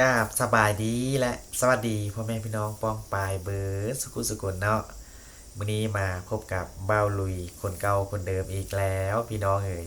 กาบสบายดีและสวัสดีพ่อแม่พี่น้องป้องปายเบิร์สุกุสุกุลเนาะวันนี้มาพบกับเบ้าลุยคนเก่าคนเดิมอีกแล้วพี่น้องเอ๋ย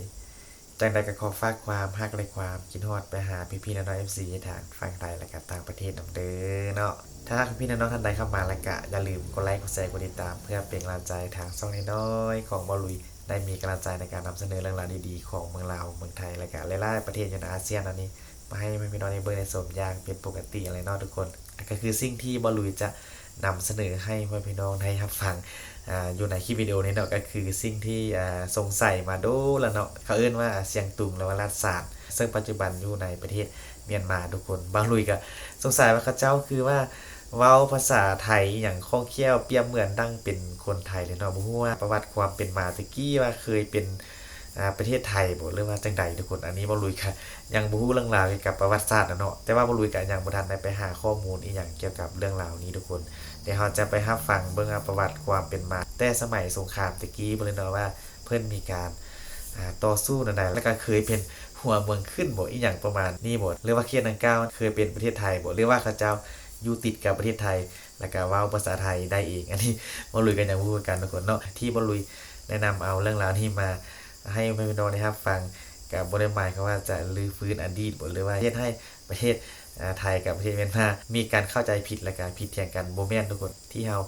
จังใดก็ขอฝากความฮักและความคิดฮอดไปหาพี่พี่น้องเอฟซีทางฝั่งไทยและก็ต่างประเทศนำเด้อเนาะถ้าพี่น้องท่านใดเข้ามาแล้วก็อย่าลืมกดไลค์กดแชร์กดติดตาม เพื่อเป็นกำลังใจทางช่องน้อยๆของเบ้าลุยได้มีกำลังใจในการนำเสนอเรื่องราวดีๆของเมืองลาวเมืองไทยและก็หลายๆประเทศในอาเซียนอันนี้ มาให้พี่น้องในเบอร์ในสมยางเป็นปกติอะไรเนาะทุกคนก็คือสิ่งที่บอลลุยจะนำเสนอให้พี่น้องได้รับฟังอยู่ในคลิปวิดีโอนี้เนาะก็คือสิ่งที่สงสัยมาโดแล้วเนาะเขาเอื้นว่าเสียงตุงหรือว่ารัฐศาสตร์ซึ่งปัจจุบันอยู่ในประเทศเมียนมาทุกคนบางลุยก็สงสัยว่าเขาเจ้าคือว่าเว้าภาษาไทยอย่างคล่องแคล่วเปรียบเหมือนดั้งเป็นคนไทยเลยเนาะบ่ฮู้ว่าประวัติความเป็นมาตะกี้ว่าเคยเป็น ประเทศไทยบ่หรือว่าจังใดทุกคนอันนี้บ่ลุยค่ะยังบ่ฮู้เรื่องราวเกี่ยวกับประวัติศาสตร์นะเนาะแต่ว่าบ่ลุยก็ยังบ่ทันได้ไปหาข้อมูลอีหยังเกี่ยวกับเรื่องราวนี้ทุกคนเดี๋ยวเราจะไปรับฟังเบิ่งประวัติความเป็นมา แต่สมัยสงครามตะกี้บ่เลยเนาะว่าเพิ่นมีการอ่าต่อสู้นั่นใดแล้วก็เคยเป็นหัวเมืองขึ้นบ่อีหยังประมาณนี้บ่หรือว่าเขตดังกล่าวเคยเป็นประเทศไทยบ่หรือว่าเขาเจ้าอยู่ติดกับประเทศไทย แล้วก็เว้าภาษาไทยได้เอง อันนี้บ่ลุยก็ยังบ่รู้กันทุกคนเนาะที่บ่ลุยแนะนำเอาเรื่องราวนี้มา ให้พี่น้องนะครับฟังกับบริหมายเขาว่าจะลื้อฟื้นอดีตหรือว่าเฮ็ดให้ประเทศไทยกับประเทศเมียนมามีการเข้าใจผิดและการผิดเถียงกันโมเมนทุกคนที่เรา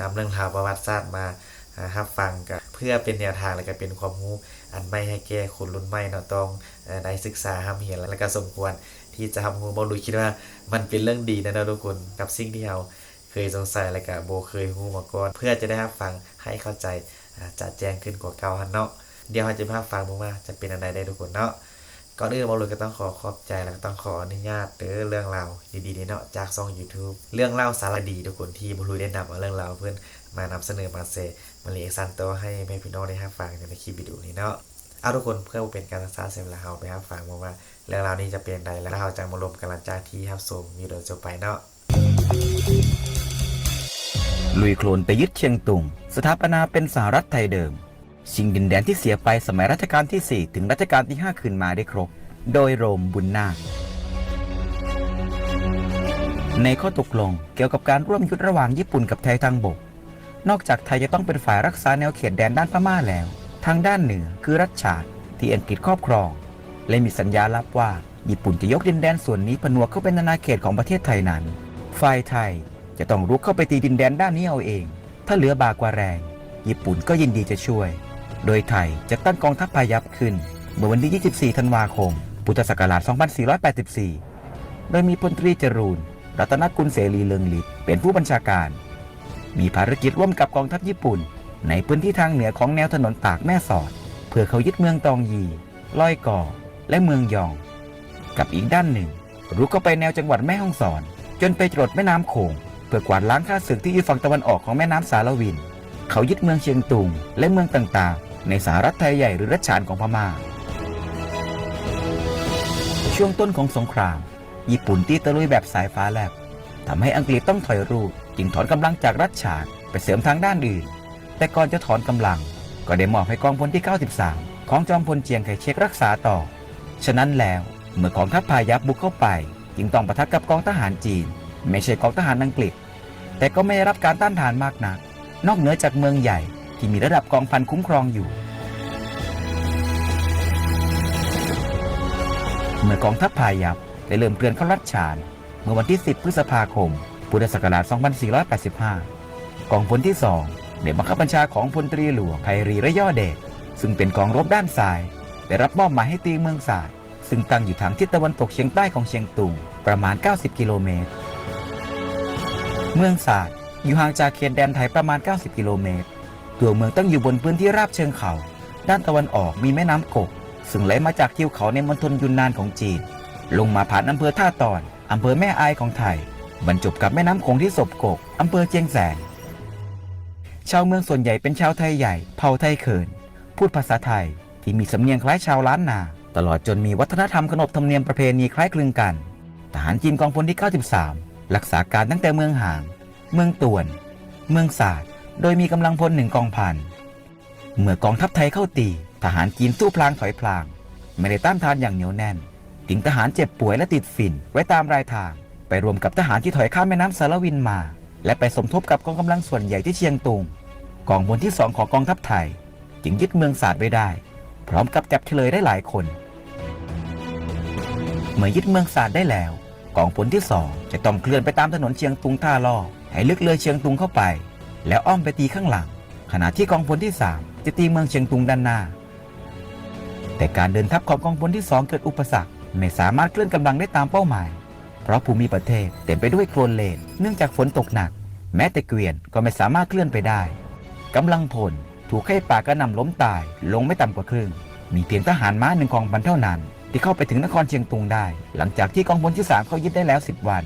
นำเรื่องราวประวัติศาสตร์มาอ่ารับฟังกับเพื่อเป็นแนวทางและก็เป็นความรู้อันไม่ให้แก่คนรุ่นใหม่เนาะต้องได้ศึกษาห้ามเหียนและก็สมควรที่จะทำรู้บ่รู้คิดว่ามันเป็นเรื่องดีนะเนาะทุกคนกับสิ่งที่เราเคยสงสัยและก็บ่เคยรู้มาก่อนเพื่อจะได้รับฟังให้เข้าใจอ่าจะแจงขึ้นกว่าเก่าหันเนาะ เดี๋ยวเราจะพาฟังมึงว่าจะเป็นอะไรได้ทุกคนเนาะก่อนอื่นบอลลูนก็ต้องขอขอบใจแล้วก็ต้องขออนุญาตเด้อเรื่องราวดีๆนี้เนาะจากช่อง YouTube เรื่องเล่าสารดีทุกคนที่บอลลูนได้นำเอาเรื่องราวเพื่อนมานำเสนอมาเซมาเลียซันโตให้แม่พี่น้องได้รับฟังในคลิปวิดีโอนี้เนาะเอาทุกคนเพื่อเป็นการศึกษาเสร็จแล้วเราไปรับฟังมึงว่าเรื่องราวนี้จะเป็นใดแล้วเราจะมารวมกันหลังจากที่รับชมวิดีโอจบไปเนาะลุยโคลนไปยึดเชียงตุง สถาปนาเป็นสหรัฐไทยเดิม ชิงดินแดนที่เสียไปสมัยรัชกาลที่ 4 ถึงรัชกาลที่ 5 คืนมาได้ครบ โดยโรมบุญนาค ในข้อตกลงเกี่ยวกับการร่วมยุทธระหว่างญี่ปุ่นกับไทยทางบก นอกจากไทยจะต้องเป็นฝ่ายรักษาแนวเขตแดนด้านพม่าแล้ว ทางด้านเหนือคือรัฐฉาดที่อังกฤษครอบครอง และมีสัญญาลับว่าญี่ปุ่นจะยกดินแดนส่วนนี้ผนวกเข้าเป็นอาณาเขตของประเทศไทยนั้น ฝ่ายไทยจะต้องรุกเข้าไปตีดินแดนด้านนี้เอาเอง ถ้าเหลือบากว่าแรง ญี่ปุ่นก็ยินดีจะช่วย โดยไทยจะตั้งกองทัพพายัพขึ้นเมื่อวันที่ 24 ธันวาคม พุทธศักราช 2484 โดยมีพลตรีจรูน รัตนกุลเสรีเลืองฤทธิ์เป็นผู้บัญชาการ มีภารกิจร่วมกับกองทัพญี่ปุ่น ในพื้นที่ทางเหนือของแนวถนนปากแม่สอด เพื่อเขายึดเมืองตองยีลอยก่อ และเมืองยอง กับอีกด้านหนึ่ง รุกเข้าไปแนวจังหวัดแม่ฮ่องสอน จนไปจรดแม่น้ำโขง เพื่อกวาดล้างข้าศึกที่อยู่ฝั่งตะวันออกของแม่น้ำสารวิน เขายึดเมืองเชียงตุงและเมืองต่างๆ ในสหรัฐไทยใหญ่หรือรัชฉานของพม่า ช่วงต้นของสงคราม ญี่ปุ่นตีตะลุยแบบสายฟ้าแลบทำให้อังกฤษต้องถอยรูปจึงถอนกำลังจากรัชฉานไปเสริมทางด้านอื่น แต่ก่อนจะถอนกำลัง ก็ได้มอบให้กองพลที่ 93 ของจอมพลเจียงไคเชกรักษาต่อ ฉะนั้นแล้วเมื่อกองทัพพายัพบุกเข้าไป จึงต้องประทะกับกองทหารจีน ไม่ใช่กองทหารอังกฤษ แต่ก็ไม่ได้รับการต้านทานมากนัก นอกเหนือจากเมืองใหญ่ ที่มีระดับกองพันคุ้มครองอยู่ เมื่อกองทัพพายัพได้เริ่มเคลื่อนเข้ารัชฉาน เมื่อวันที่ 10 พฤษภาคม พุทธศักราช 2485 กองพลที่2ได้บังคับบัญชาของพลตรีหลวงไพรีระย่อเดชซึ่งเป็นกองรบด้านซ้าย ได้รับมอบหมายให้ตีเมืองสาย ซึ่งตั้งอยู่ทางทิศตะวันตกเฉียงใต้ของเชียงตุงประมาณ 90 กิโลเมตร เมืองสายอยู่ห่างจากเขตแดนไทยประมาณ 90 กิโลเมตร ตัวเมืองตั้งอยู่บนพื้นที่ราบเชิงเขา ด้านตะวันออกมีแม่น้ำกก ซึ่งไหลมาจากทิวเขาในมณฑลยุนนานของจีน ลงมาผ่านอำเภอท่าตอนอำเภอแม่อายของไทย บรรจบกับแม่น้ำโขงที่ศบกกอำเภอเจียงแสน ชาวเมืองส่วนใหญ่เป็นชาวไทยใหญ่ เผ่าไทยเขิน พูดภาษาไทยที่มีสำเนียงคล้ายชาวล้านนา ตลอดจนมีวัฒนธรรมขนบธรรมเนียมประเพณีคล้ายคลึงกัน ทหารจีนกองพลที่ 93 รักษาการตั้งแต่เมืองหาง เมืองตวน เมืองศาสตร์ โดยมีกำลังพลหนึ่งกองพัน เมื่อกองทัพไทยเข้าตี ทหารจีนสู้พลางถอยพลาง ไม่ได้ต้านทานอย่างเหนียวแน่น ถึงทหารเจ็บป่วยและติดฝิ่นไว้ตามรายทาง ไปรวมกับทหารที่ถอยข้ามแม่น้ำสารวินมา และไปสมทบกับกองกำลังส่วนใหญ่ที่เชียงตุง กองพลที่สองของกองทัพไทย จึงยึดเมืองศาสตร์ไว้ได้ พร้อมกับจับเฉลยได้หลายคน เมื่อยึดเมืองศาสตร์ได้แล้ว กองพลที่สองจะต้องเคลื่อนไปตามถนนเชียงตุงท่าล่อให้ลึกเลยเชียงตุงเข้าไป แล้วอ้อมไปตีข้างหลัง ขณะที่กองพลที่สามจะตีเมืองเชียงตุงด้านหน้า แต่การเดินทัพของกองพลที่สองเกิดอุปสรรคไม่สามารถเคลื่อนกำลังได้ตามเป้าหมาย เพราะภูมิประเทศเต็มไปด้วยโคลนเลนเนื่องจากฝนตกหนัก แม้แต่เกวียนก็ไม่สามารถเคลื่อนไปได้กำลังพลถูกไข้ป่ากระหน่ำล้มตายลงไม่ต่ำกว่าครึ่ง มีเพียงทหารม้าหนึ่งกองพันเท่านั้น ที่เข้าไปถึงนครเชียงตุงได้ หลังจากที่กองพลที่ 3 เขายึดได้แล้ว 10 วัน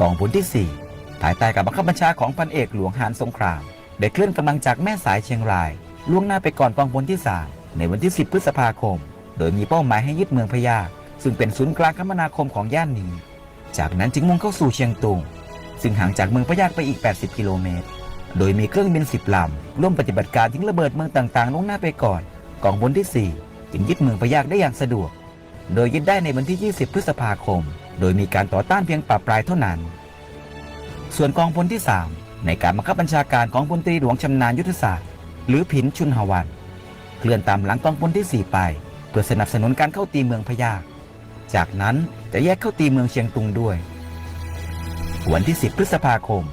กองพลที่ 4 ภายใต้การบังคับบัญชาของพันเอกหลวงหานสงคราม ได้เคลื่อนกำลังจากแม่สายเชียงราย ล่วงหน้าไปก่อนกองพลที่ 3 ในวันที่ 10 พฤษภาคม โดยมีเป้าหมายให้ยึดเมืองพยา ซึ่งเป็นศูนย์กลางคมนาคมของย่านนี้ จากนั้นจึงมุ่งเข้าสู่เชียงตุง ซึ่งห่างจากเมืองพยาไปอีก 80 กิโลเมตร โดยมีเครื่องบิน 10 ลำร่วมปฏิบัติการทิ้งระเบิดเมืองต่างๆล่วงหน้าไปก่อนกองพลที่ 4 จึงยึดเมืองพยาได้อย่างสะดวก โดยยึดได้ในวันที่ 20 พฤษภาคม โดยมีการต่อต้านเพียงปราบปรายเท่านั้น ส่วนกองพลที่ 3 ในการบังคับบัญชาการของพลตรีหลวงชำนาญยุทธศาสตร์ หรือผินชุนหวัน เคลื่อนตามหลังกองพลที่ 4 ไป เพื่อสนับสนุนการเข้าตีเมืองพยา จากนั้นจะแยกเข้าตีเมืองเชียงตุงด้วย วันที่ 10 พฤษภาคม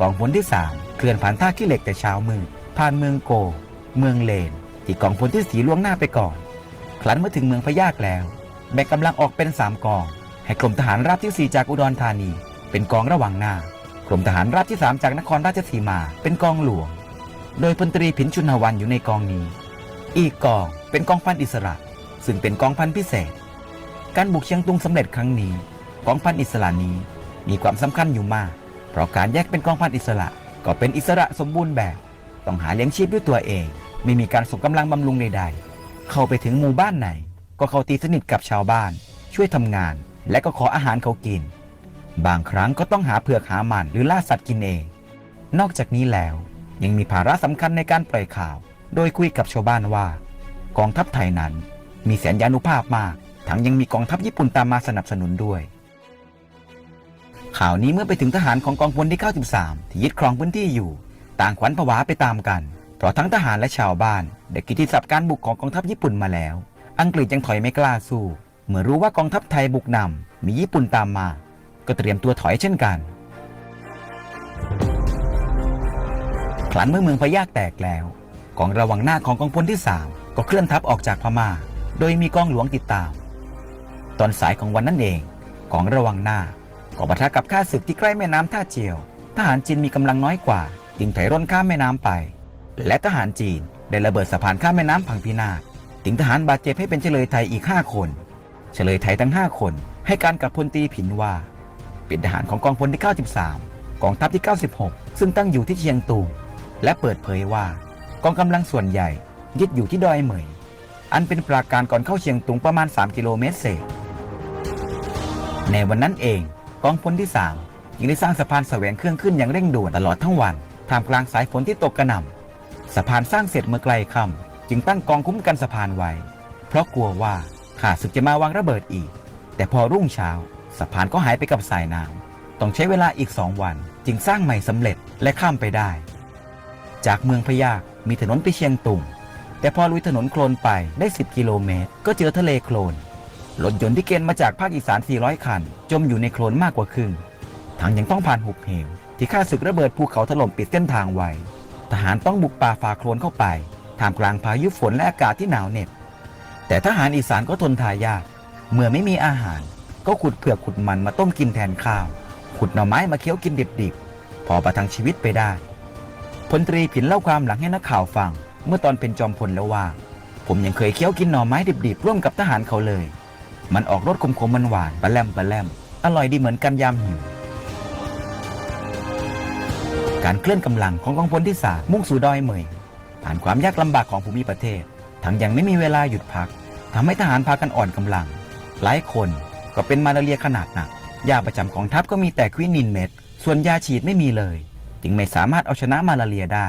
กองพลที่ 3 เคลื่อนผ่านท่าขี้เหล็กแต่เช้ามืดผ่านเมืองโก เมืองเลน ที่กองพลที่สีล่วงหน้าไปก่อน ครั้นเมื่อถึงเมืองพยากแล้ว แบ่งกำลังออกเป็น 3 กอง ให้กรมทหารราบที่ 4 จากอุดรธานี เป็นกองระหว่างหน้า กรมทหารราบที่ 3 จากนครราชสีมาเป็นกองหลวง โดยพลตรีผินชุนหวันอยู่ในกองนี้ อีกกองเป็นกองพันอิสระ ซึ่งเป็นกองพันพิเศษ การบุกเชียงตุงสำเร็จครั้งนี้ กองพันอิสระนี้มีความสำคัญอยู่มาก เพราะการแยกเป็นกองพันอิสระก็เป็นอิสระสมบูรณ์แบบ ต้องหาเลี้ยงชีพด้วยตัวเอง ไม่มีการส่งกำลังบำรุงใดๆ เข้าไปถึงหมู่บ้านไหน ก็เข้าตีสนิทกับชาวบ้าน ช่วยทำงาน และก็ขออาหารเขากิน บางครั้งก็ต้องหาเผือกหามันหรือล่าสัตว์กินเอง นอกจากนี้แล้ว ยังมีภาระสำคัญในการปล่อยข่าว โดยคุยกับชาวบ้านว่า กองทัพไทยนั้น มีแสนยานุภาพมาก ทั้งยังมีกองทัพญี่ปุ่นตามมาสนับสนุนด้วย ข่าวนี้เมื่อไปถึงทหารของกองพลที่ 93 ที่ยึดครองพื้นที่อยู่ ต่างขวัญผวาไปตามกัน เพราะทั้งทหารและชาวบ้านได้กิติศัพท์การบุกของกองทัพญี่ปุ่นมาแล้ว อังกฤษยังถอยไม่กล้าสู้ เมื่อรู้ว่ากองทัพไทยบุกนำมีญี่ปุ่นตามมา ก็เตรียมตัวถอยเช่นกันครั้นเมื่อเมืองพยากแตกแล้วกองระวังหน้าของกองพลที่ 3 ก็เคลื่อนทัพออกจากพม่า โดยมีกองหลวงติดตาม ตอนสายของวันนั้นเองกองระวังหน้าก็ปะทะกับข้าศึกที่ใกล้แม่น้ำท่าเจียว ทหารจีนมีกำลังน้อยกว่าจึงถอยร่นข้ามแม่น้ำไป และทหารจีนได้ระเบิดสะพานข้ามแม่น้ำพังพินาศถึงทหารบาดเจ็บให้เป็นเฉลยไทยอีก 5 คน เฉลยไทยทั้ง 5 คน ให้การกับพลตีผินว่า เป็นทหารของกองพลที่ 93 กองทัพที่ 96 ซึ่งตั้งอยู่ที่เชียงตุงและเปิดเผยว่ากองกำลังส่วนใหญ่ยึดอยู่ที่ดอยเหมย อันเป็นปราการก่อนเข้าเชียงตุงประมาณ 3 กิโลเมตรเศษ ในวันนั้นเองกองพลที่ 3 ยังได้สร้างสะพานแสวงเครื่องขึ้นอย่างเร่งด่วนตลอดทั้งวันท่ามกลางสายฝนที่ตกกระหน่ำสะพานสร้างเสร็จเมื่อไกลค่ำจึงตั้งกองคุ้มกันสะพานไว้ เพราะกลัวว่าข้าศึกจะมาวางระเบิดอีก แต่พอรุ่งเช้า สะพานก็หายไปกับสายน้ำต้องใช้เวลาอีกสองวัน จึงสร้างใหม่สำเร็จและข้ามไปได้ จากเมืองพยามีถนนไปเชียงตุงแต่พอลุยถนนโคลนไปได้ 10 กิโลเมตร ก็เจอทะเลโคลนรถยนต์ที่เกณฑ์มาจากภาคอีสาน 400 คัน จมอยู่ในโคลนมากกว่าครึ่งทั้งยังต้องผ่านหุบเหว ที่ข้าศึกระเบิดภูเขาถล่มปิดเส้นทางไว้ ทหารต้องบุกป่าฝ่าโคลนเข้าไปท่ามกลางพายุฝนและอากาศที่หนาวเหน็บแต่ทหารอีสานก็ทนทายาก เมื่อไม่มีอาหาร ก็ขุดเผือกขุดมันมาต้มกินแทนข้าว ขุดหน่อไม้มาเคี้ยวกินดิบๆ พอประทังชีวิตไปได้ พลตรีผินเล่าความหลังให้นักข่าวฟัง เมื่อตอนเป็นจอมพลแล้วว่า ผมยังเคยเคี้ยวกินหน่อไม้ดิบๆ ร่วมกับทหารเขาเลย มันออกรสขมๆมันหวานปลาแลมปลาแลมอร่อยดีเหมือนกันยามหิวการเคลื่อนกำลังของกองพลที่สามมุ่งสู่ดอยเหมย ผ่านความยากลำบากของภูมิประเทศ ทั้งยังไม่มีเวลาหยุดพักทำให้ทหารพากันอ่อนกำลัง หลายคน ก็เป็นมาลาเรียขนาดหนัก ยาประจำของทัพก็มีแต่ควินินเม็ด ส่วนยาฉีดไม่มีเลย จึงไม่สามารถเอาชนะมาลาเรียได้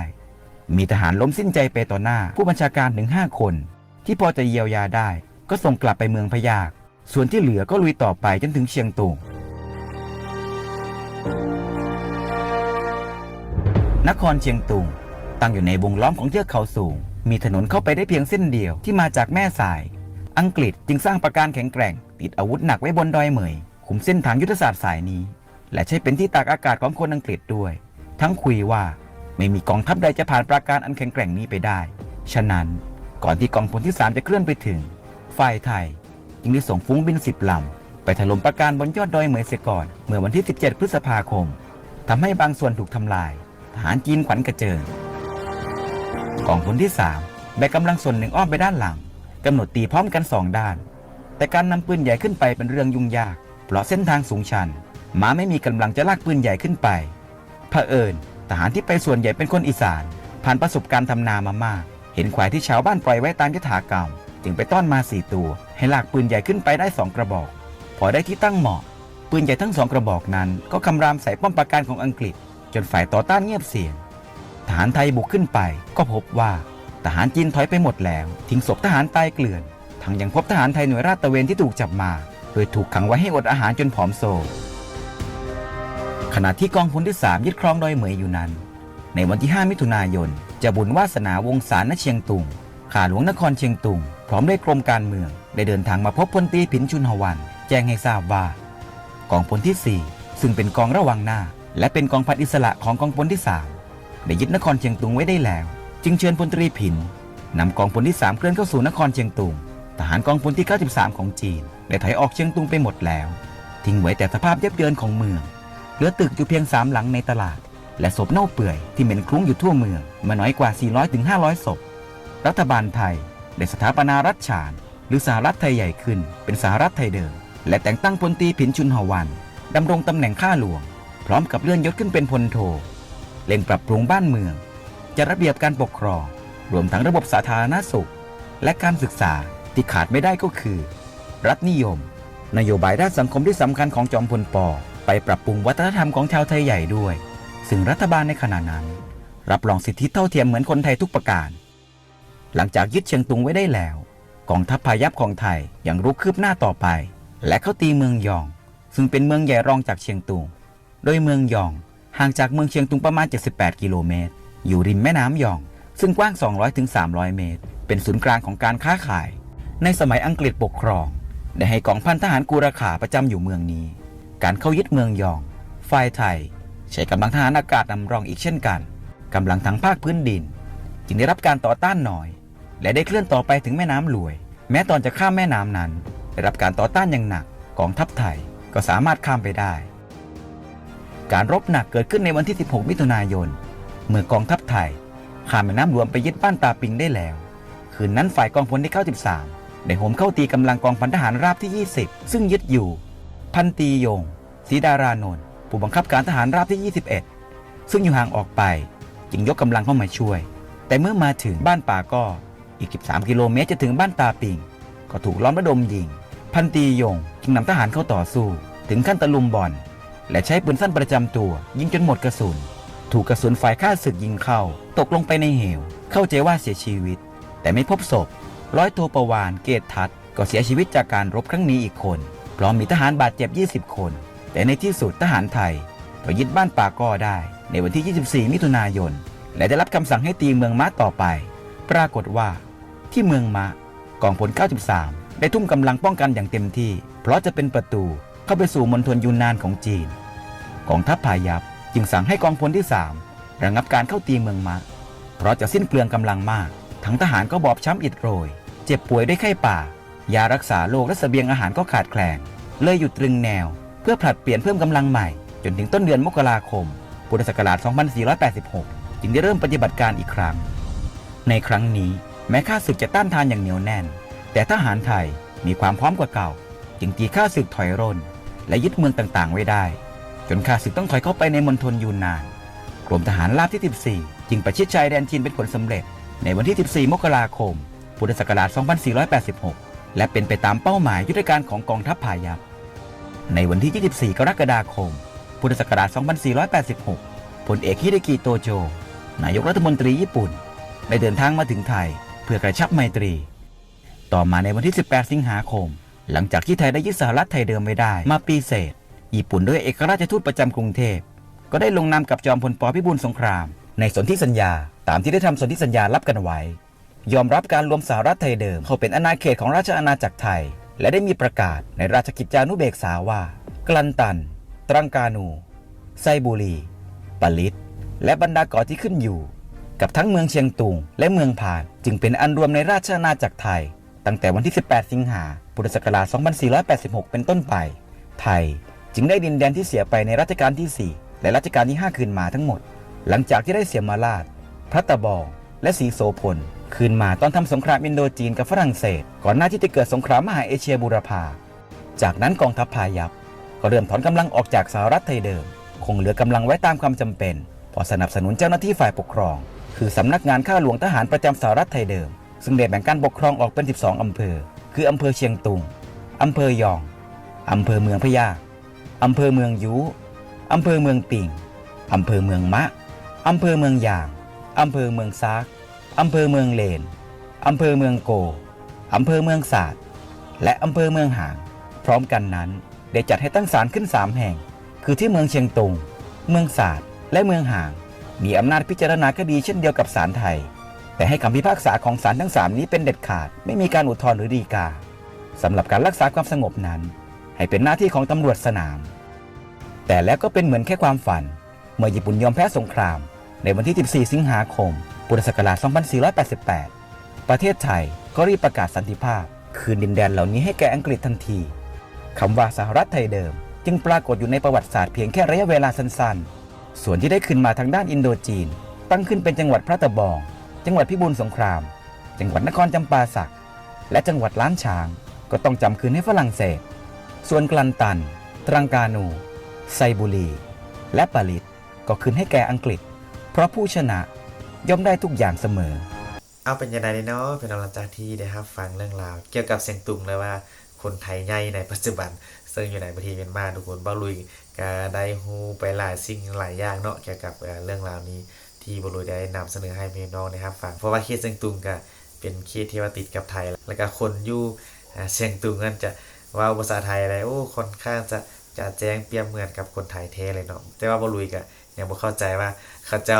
มีทหารล้มสิ้นใจไปต่อหน้า ผู้บัญชาการถึงห้าคน ที่พอจะเยียวยาได้ ก็ส่งกลับไปเมืองพยาก ส่วนที่เหลือก็ลุยต่อไปจนถึงเชียงตุงนครเชียงตุงตั้งอยู่ในวงล้อมของเทือกเขาสูง มีถนนเข้าไปได้เพียงเส้นเดียวที่มาจากแม่สาย อังกฤษจึงสร้างประการแข็งแกร่ง ติดอาวุธหนักไว้บนดอยเหมย คุมเส้นทางยุทธศาสตร์สายนี้ และใช้เป็นที่ตากอากาศของคนอังกฤษด้วย ทั้งคุยว่าไม่มีกองทัพใดจะผ่านปราการอันแข็งแกร่งนี้ไปได้ ฉะนั้นก่อนที่กองพลที่สามจะเคลื่อนไปถึง ฝ่ายไทยจึงได้ส่งฟุ้งบินสิบลำไปถล่มปราการบนยอดดอยเหมยเสียก่อน เมื่อวันที่ 17 พฤษภาคมทำให้บางส่วนถูกทำลาย ทหารจีนขวัญกระเจิง กองพลที่3แบกกำลังส่วนหนึ่งอ้อมไปด้านหลัง กำหนดตีพร้อมกันสองด้าน แต่การนำปืนใหญ่ขึ้นไปเป็นเรื่องยุ่งยาก เพราะเส้นทางสูงชันม้าไม่มีกำลังจะลากปืนใหญ่ขึ้นไปเผอิญทหารที่ไปส่วนใหญ่เป็นคนอีสาน ผ่านประสบการณ์ทำนามามาก เห็นควายที่ชาวบ้านปล่อยไว้ตามยถากรรม จึงไปต้อนมาสี่ตัว ให้ลากปืนใหญ่ขึ้นไปได้สองกระบอก พอได้ที่ตั้งเหมาะ ปืนใหญ่ทั้งสองกระบอกนั้น ก็คำรามใส่ป้อมปราการของอังกฤษ จนฝ่ายต่อต้านเงียบเสียงทหารไทยบุกขึ้นไปก็พบว่า ทหารจีนถอยไปหมดแล้ว ทิ้งศพทหารตายเกลื่อน ทั้งยังพบทหารไทยหน่วยราดตระเวนที่ถูกจับมา โดยถูกขังไว้ให้อดอาหารจนผอมโซ ขณะที่กองพลที่ 3 ยึดครองดอยเหมยอยู่นั้น ในวันที่ 5 มิถุนายนจะบุญวาสนาวงศารณเชียงตุงข้าหลวงนครเชียงตุงพร้อมด้วยกรมการเมือง ได้เดินทางมาพบพลตีผินชุนหวัน แจ้งให้ทราบว่ากองพลที่ 4 ซึ่งเป็นกองระวังหน้า และเป็นกองพันอิสระของกองพลที่ 3 ได้ยึดนครเชียงตุงไว้ได้แล้ว จึงเชิญพลตรีผินนำกองพลที่ 3 เคลื่อนเข้าสู่นครเชียงตุง ทหารกองพลที่ 93 ของจีนได้ถอยออกเชียงตุงไปหมดแล้ว ทิ้งไว้แต่สภาพยับเยินของเมือง เหลือตึกอยู่เพียงสามหลังในตลาด และศพเน่าเปื่อยที่เหม็นคลุ้งอยู่ทั่วเมืองมาน้อยกว่า 400ถึง500 ศพ รัฐบาลไทยได้สถาปนารัฐฉาน หรือสหรัฐไทยใหญ่ขึ้น เป็นสหรัฐไทยเดิม และแต่งตั้งพลตรีผินชุนหวันดำรงตำแหน่งข้าหลวง พร้อมกับเลื่อนยศขึ้นเป็นพลโทเร่งปรับปรุงบ้านเมือง จัดระเบียบการปกครอง รวมทั้งระบบสาธารณสุข และการศึกษาที่ขาดไม่ได้ก็คือ รัฐนิยม นโยบายด้านสังคมที่สำคัญของจอมพลปอไปปรับปรุงวัฒนธรรมของชาวไทยใหญ่ด้วย ซึ่งรัฐบาลในขณะนั้น รับรองสิทธิเท่าเทียมเหมือนคนไทยทุกประการ หลังจากยึดเชียงตุงไว้ได้แล้วกองทัพพายัพของไทยยังรุกคืบหน้าต่อไป และเข้าตีเมืองยอง ซึ่งเป็นเมืองใหญ่รองจากเชียงตุง โดยเมืองยองห่างจากเมืองเชียงตุงประมาณ 78 กิโลเมตร อยู่ริมแม่น้ำยอง ซึ่งกว้าง 200-300 เมตร เป็นศูนย์กลางของการค้าขาย ในสมัยอังกฤษปกครอง ได้ให้กองพันทหารกูราขาประจำอยู่เมืองนี้ การเข้ายึดเมืองยอง ฝ่ายไทย ใช้กำลังทหารอากาศนำร่องอีกเช่นกันกำลังทางภาคพื้นดิน จึงได้รับการต่อต้านหน่อย และได้เคลื่อนต่อไปถึงแม่น้ำลวย แม้ตอนจะข้ามแม่น้ำนั้น ได้รับการต่อต้านอย่างหนักกองทัพไทยก็สามารถข้ามไปได้ การรบหนักเกิดขึ้นในวันที่ 16 มิถุนายน เมื่อกองทัพไทยข้ามแม่น้ำรวมไปยึดบ้านตาปิงได้แล้ว คืนนั้นฝ่ายกองพลที่ 93 ได้โหมเข้าตีกำลังกองพันทหารราบที่ 20 ซึ่งยึดอยู่ พันตียงศรีดารานนท์ผู้บังคับการทหารราบที่ 21 ซึ่งอยู่ห่างออกไป จึงยกกำลังเข้ามาช่วย แต่เมื่อมาถึงบ้านป่าก็อีก 13 กิโลเมตรจะถึงบ้านตาปิง ก็ถูกล้อมระดมยิง พันตียงจึงนำทหารเข้าต่อสู้ ถึงขั้นตะลุมบอลและใช้ปืนสั้นประจำตัว ยิงจนหมดกระสุน ถูกกระสุนฝ่ายข้าศึกยิงเข้า ตกลงไปในเหว เข้าใจว่าเสียชีวิต แต่ไม่พบศพ ร้อยโทประวานเกตทัศก็เสียชีวิตจากการรบครั้งนี้อีกคน พร้อมมีทหารบาดเจ็บ 20 คน แต่ในที่สุดทหารไทยก็ยึดบ้านป่าก้อได้ ในวันที่ 24 มิถุนายน และได้รับคำสั่งให้ตีเมืองมะต่อไป ปรากฏว่า ที่เมืองมะกองพล 93 ได้ทุ่มกำลังป้องกันอย่างเต็มที่ เพราะจะเป็นประตูเข้าไปสู่มณฑลยูนนานของจีน กองทัพพายัพ จึงสั่งให้กองพลที่ 3 ระงับการเข้าตีเมืองมะ เพราะจะสิ้นเปลืองกำลังมาก ทั้งทหารก็บอบช้ำอิดโรย เจ็บป่วยด้วยไข้ป่า ยารักษาโรคและเสบียงอาหารก็ขาดแคลน เลยหยุดตรึงแนว เพื่อผลัดเปลี่ยนเพิ่มกำลังใหม่ จนถึงต้นเดือนมกราคม พุทธศักราช 2486 จึงได้เริ่มปฏิบัติการอีกครั้ง ในครั้งนี้แม้ข้าศึกจะต้านทานอย่างเหนียวแน่น แต่ทหารไทยมีความพร้อมกว่าเก่า จึงตีข้าศึกถอยร่น และยึดเมืองต่างๆ ไว้ได้ จนข้าศึกต้องถอยเข้าไปในมณฑลยูนนาน กรมทหารราบที่ 14 จึงประชิดชายแดนจีนเป็นผลสำเร็จ ในวันที่ 14 มกราคม พุทธศักราช 2486 และเป็นไปตามเป้าหมายยุทธการของกองทัพพายัพในวันที่ 24 กรกฎาคม พุทธศักราช 2486 พลเอกฮิเดกิโตโจ นายกรัฐมนตรีญี่ปุ่น ได้เดินทางมาถึงไทย เพื่อกระชับไมตรี ต่อมาในวันที่ 18 สิงหาคม หลังจากที่ไทยได้ยึดสหรัฐไทยเดิมไว้ได้มาปีเศษ ญี่ปุ่นด้วยเอกราชทูตประจำกรุงเทพ ก็ได้ลงนามกับจอมพลปพิบูลสงคราม ในสนธิสัญญา ตามที่ได้ทำสนธิสัญญารับกันไว้ ยอมรับการรวมสหรัฐไทยเดิมเข้าเป็นอาณาเขตของราชอาณาจักรไทย และได้มีประกาศในราชกิจจานุเบกษาว่า กลันตัน ตรังกานู ไซบุรีปาลิต และบรรดาเกาะที่ขึ้นอยู่ กับทั้งเมืองเชียงตุงและเมืองผ่าน จึงเป็นอันรวมในราชอาณาจักรไทย ตั้งแต่วันที่ 18 สิงหาพุทธศักราช 2486 เป็นต้นไป ไทย จึงได้ดินแดนที่เสียไปในรัชกาลที่ 4 และรัชกาลที่ 5 คืนมาทั้งหมด หลังจากที่ได้เสียมาราช พระตะบอง และสีโสพล คืนมาตอนทำสงครามอินโดจีนกับฝรั่งเศส ก่อนหน้าที่จะเกิดสงครามมหาเอเชียบูรพา จากนั้นกองทัพพายัพก็เริ่มถอนกำลังออกจากสหรัฐไทยเดิม คงเหลือกำลังไว้ตามความจำเป็นพอสนับสนุนเจ้าหน้าที่ฝ่ายปกครอง คือสำนักงานข้าหลวงทหารประจำสหรัฐไทยเดิม ซึ่งได้แบ่งการปกครองออกเป็น 12อำเภอ คืออำเภอเชียงตุงอำเภอยองอำเภอเมืองพะยา อำเภอเมืองยูอำเภอเมืองปิ่งอำเภอเมืองมะ อำเภอเมืองยาง อำเภอเมืองซากอำเภอเมืองเลน อำเภอเมืองโก อำเภอเมืองศาสตร์และอำเภอเมืองหาง พร้อมกันนั้นได้จัดให้ตั้งศาลขึ้น 3 แห่ง คือที่เมืองเชียงตุง เมืองศาสตร์และเมืองหาง มีอำนาจพิจารณาคดีเช่นเดียวกับศาลไทย แต่ให้คำพิพากษาของศาลทั้ง 3 นี้เป็นเด็ดขาด ไม่มีการอุทธรณ์หรือฎีกาสำหรับการรักษาความสงบนั้น ให้เป็นหน้าที่ของตำรวจสนาม แต่แล้วก็เป็นเหมือนแค่ความฝัน เมื่อญี่ปุ่นยอมแพ้สงคราม ในวันที่ 14 สิงหาคม พุทธศักราช 2488 ประเทศไทยก็รีบประกาศสันติภาพ คืนดินแดนเหล่านี้ให้แก่อังกฤษทันทีคำว่าสหรัฐไทยเดิม จึงปรากฏอยู่ในประวัติศาสตร์เพียงแค่ระยะเวลาสั้นๆ ส่วนที่ได้ขึ้นมาทางด้านอินโดจีน ตั้งขึ้นเป็นจังหวัดพระตะบอง จังหวัดพิบูลสงคราม จังหวัดนครจำปาสัก และจังหวัดล้านช้าง ก็ต้องจำคืนให้ฝรั่งเศส ส่วนกลันตัน ตรังกานู ไซบุรี และปาลิตก็คืนให้แก่อังกฤษ เพราะผู้ชนะย่อมได้ทุกอย่างเสมอ เอาเป็นยังไงเนาะเป็นกำลังจากที่ได้ครับฟังเรื่องราว เกี่ยวกับเสียงตุงเลยว่าคนไทยใหญ่ในปัจจุบัน ซึ่งอยู่ในประเทศเมียนมาทุกคนบ้าลุยก็ได้ฮู้ไปหลายสิ่งหลายอย่างเนาะเกี่ยวกับเรื่องราวนี้ที่บาลุยได้นำเสนอให้พี่น้องนะครับฟังเพราะว่าเขตเสียงตุงก็เป็นเขตที่ว่าติดกับไทย แล้วก็คนอยู่เสียงตุงนั่นจะ ว่าภาษาไทยอะไรโอ้ค่อนข้างจะจะแจ้งเปรียบเหมือนกับคนไทยแท้เลยเนาะแต่ว่าบาลุยก็ยังบ่เข้าใจว่าเขาเจ้า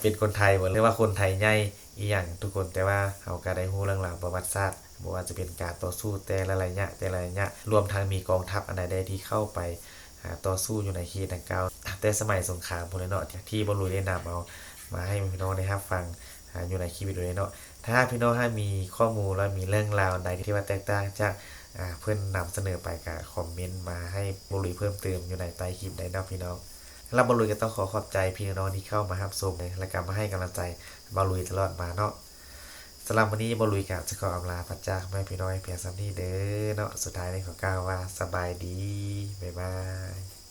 เป็นคนไทยบ่หรือว่าคนไทยใหญ่อีหยังทุกคนแต่ว่าเขาก็ได้รู้เรื่องราวประวัติศาสตร์บ่ว่าจะเป็นการต่อสู้แต่ละระยะแต่ละระยะรวมทั้งมีกองทัพอันใดๆที่เข้าไปต่อสู้อยู่ในเขตดังกล่าวแต่สมัยสงครามพวกนี้เนาะที่บาลุยได้นำเอามาให้พี่น้องได้รับฟังอยู่ในคลิปวิดีโอนี้เนาะถ้าพี่น้องถ้ามีข้อมูลแล้วมีเรื่องราวใดที่ว่าแตกต่างจาก เพื่อนนำเสนอไปกับคอมเมนต์มาให้บรุยเพิ่มเติมอยู่ในใต้คลิปได้นะพี่น้องแล้วบรุยก็ต้องขอขอบใจพี่น้องที่เข้ามารับชมเลยและก็มาให้กำลังใจบรุยตลอดมาเนาะสำหรับวันนี้บรุยกับจะขออำลาพระจากแม่พี่น้องเพียงสำนี้เด้อเนาะสุดท้ายในขอกล่าวว่าสบายดีบ๊ายบาย